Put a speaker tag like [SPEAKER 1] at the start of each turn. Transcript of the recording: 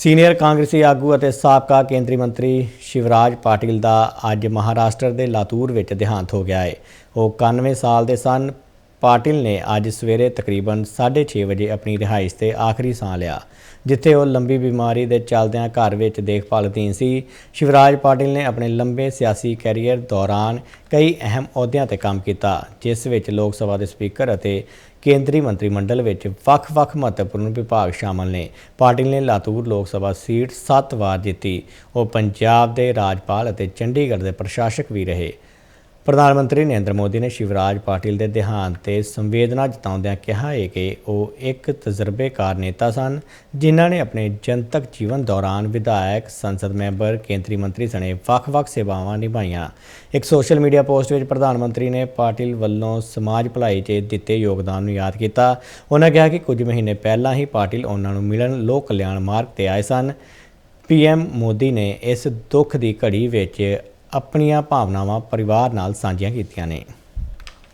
[SPEAKER 1] Senior ਕਾਂਗਰਸੀ ਆਗੂ ਅਤੇ ਸਾਬਕਾ ਕੇਂਦਰੀ ਮੰਤਰੀ ਸ਼ਿਵਰਾਜ ਪਾਟਿਲ ਦਾ ਅੱਜ ਮਹਾਰਾਸ਼ਟਰ ਦੇ ਲਾਤੂਰ ਵਿੱਚ ਦੇਹਾਂਤ ਹੋ ਗਿਆ ਹੈ ਉਹ 91 ਸਾਲ ਦੇ ਸਨ। ਪਾਟਿਲ ਨੇ ਅੱਜ ਸਵੇਰੇ ਤਕਰੀਬਨ 6:30 ਵਜੇ ਆਪਣੀ ਰਿਹਾਇਸ਼ ਤੇ ਆਖਰੀ ਸਾਹ ਲਿਆ, ਜਿੱਥੇ ਉਹ ਲੰਬੀ ਬਿਮਾਰੀ ਦੇ ਚੱਲਦਿਆਂ ਘਰ ਵਿੱਚ ਦੇਖਭਾਲ ਅਧੀਨ ਸੀ। ਸ਼ਿਵਰਾਜ ਪਾਟਿਲ ਨੇ ਆਪਣੇ ਲੰਬੇ ਸਿਆਸੀ ਕੈਰੀਅਰ ਦੌਰਾਨ ਕਈ ਅਹਿਮ ਅਹੁਦਿਆਂ ਤੇ ਕੰਮ ਕੀਤਾ, ਜਿਸ ਵਿੱਚ ਲੋਕ ਸਭਾ ਦੇ ਸਪੀਕਰ ਅਤੇ ਕੇਂਦਰੀ ਮੰਤਰੀ ਮੰਡਲ ਵਿੱਚ ਵੱਖ-ਵੱਖ ਮਹੱਤਵਪੂਰਨ ਵਿਭਾਗ ਸ਼ਾਮਲ ਨੇ। ਪਾਟਿਲ ਨੇ ਲਾਤੂਰ ਲੋਕ ਸਭਾ ਸੀਟ 7 ਵਾਰ ਜਿੱਤੀ। ਉਹ ਪੰਜਾਬ ਦੇ ਰਾਜਪਾਲ ਅਤੇ ਚੰਡੀਗੜ੍ਹ ਦੇ ਪ੍ਰਸ਼ਾਸਕ ਵੀ ਰਹੇ। ਪ੍ਰਧਾਨ ਮੰਤਰੀ ਨਰਿੰਦਰ ਮੋਦੀ ਨੇ ਸ਼ਿਵਰਾਜ ਪਾਟਿਲ ਦੇ ਦੇਹਾਂਤ ਤੇ ਸੰਵੇਦਨਾ ਜਤਾਉਂਦਿਆਂ ਕਿਹਾ ਹੈ ਕਿ ਉਹ ਇੱਕ ਤਜਰਬੇਕਾਰ ਨੇਤਾ ਸਨ, ਜਿਨ੍ਹਾਂ ਨੇ ਆਪਣੇ ਜਨਤਕ ਜੀਵਨ ਦੌਰਾਨ ਵਿਧਾਇਕ, ਸੰਸਦ ਮੈਂਬਰ, ਕੇਂਦਰੀ ਮੰਤਰੀ ਸਣੇ ਵੱਖ-ਵੱਖ ਸੇਵਾਵਾਂ ਨਿਭਾਈਆਂ। ਇੱਕ ਸੋਸ਼ਲ ਮੀਡੀਆ ਪੋਸਟ ਵਿੱਚ ਪ੍ਰਧਾਨ ਮੰਤਰੀ ਨੇ ਪਾਟਿਲ ਵੱਲੋਂ ਸਮਾਜ ਭਲਾਈ 'ਚ ਦਿੱਤੇ ਯੋਗਦਾਨ ਨੂੰ ਯਾਦ ਕੀਤਾ। ਉਹਨਾਂ ਕਿਹਾ ਕਿ ਕੁਝ ਮਹੀਨੇ ਪਹਿਲਾਂ ਹੀ ਪਾਟਿਲ ਉਹਨਾਂ ਨੂੰ ਮਿਲਣ ਲੋਕ ਕਲਿਆਣ ਮਾਰਗ ਤੇ ਆਏ ਸਨ। ਪੀਐਮ ਮੋਦੀ ਨੇ ਇਸ ਦੁੱਖ ਦੀ ਘੜੀ ਵਿੱਚ ਆਪਣੀਆਂ ਭਾਵਨਾਵਾਂ ਪਰਿਵਾਰ ਨਾਲ ਸਾਂਝੀਆਂ ਕੀਤੀਆਂ ਨੇ।